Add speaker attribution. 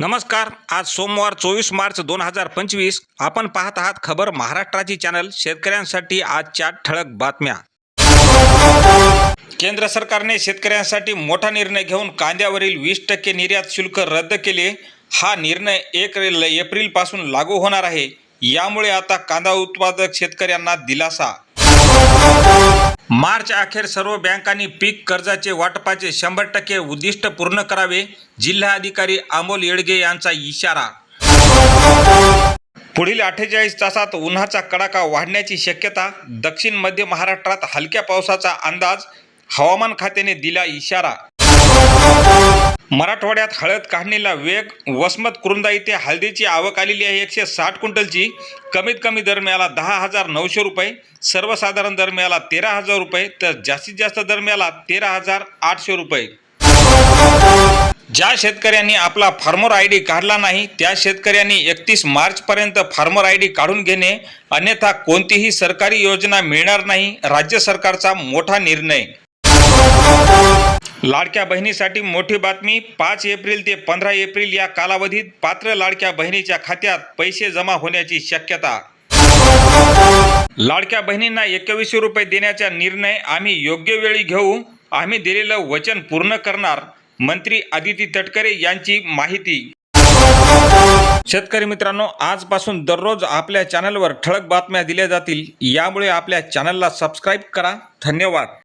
Speaker 1: नमस्कार आज सोमवार चोवीस मार्च दोन हजार पंचवीस. आपण पाहत आहात खबर महाराष्ट्राची चॅनल शेतकऱ्यांसाठी आजच्या ठळक बातम्या. केंद्र सरकारने शेतकऱ्यांसाठी मोठा निर्णय घेऊन कांद्यावरील वीस टक्के निर्यात शुल्क रद्द केले. हा निर्णय एक एप्रिलपासून लागू होणार आहे. यामुळे आता कांदा उत्पादक शेतकऱ्यांना दिलासा. मार्च अखेर सर्व बँकांनी पीक कर्जाचे वाटपाचे शंभर टक्के उद्दिष्ट पूर्ण करावे जिल्हाधिकारी अमोल येडगे यांचा इशारा. पुढील अठ्ठेचाळीस तासात उन्हाचा कडाका वाढण्याची शक्यता दक्षिण मध्य महाराष्ट्रात हलक्या पावसाचा अंदाज हवामान खात्याने दिला इशारा. मराठवाड्यात हळद काढणीला वेग वसमत कुरुंदा इथे हळदीची आवक आलेली आहे. एकशे साठ क्विंटलची. कमीत कमी दर मिळाला दहा हजार नऊशे रुपये. सर्वसाधारण दर मिळाला तेरा हजार रुपये. तर जास्तीत जास्त दर मिळाला तेरा हजार आठशे रुपये. ज्या शेतकऱ्यांनी आपला फार्मर आय डी काढला नाही त्या शेतकऱ्यांनी एकतीस मार्चपर्यंत फार्मर आय डी काढून घेणे अन्यथा कोणतीही सरकारी योजना मिळणार नाही राज्य सरकारचा मोठा निर्णय. लाडक्या बहिणीसाठी मोठी बातमी पाच एप्रिल ते पंधरा एप्रिल या कालावधीत पात्र लाडक्या बहिणीच्या खात्यात पैसे जमा होण्याची शक्यता. लाडक्या बहिणींना एकवीसशे रुपये देण्याचा निर्णय आम्ही योग्य वेळी घेऊ आम्ही दिलेलं वचन पूर्ण करणार मंत्री आदिती तटकरे यांची माहिती. शेतकरी मित्रांनो आजपासून दररोज आपल्या चॅनलवर ठळक बातम्या दिल्या जातील यामुळे आपल्या चॅनलला सबस्क्राईब करा धन्यवाद.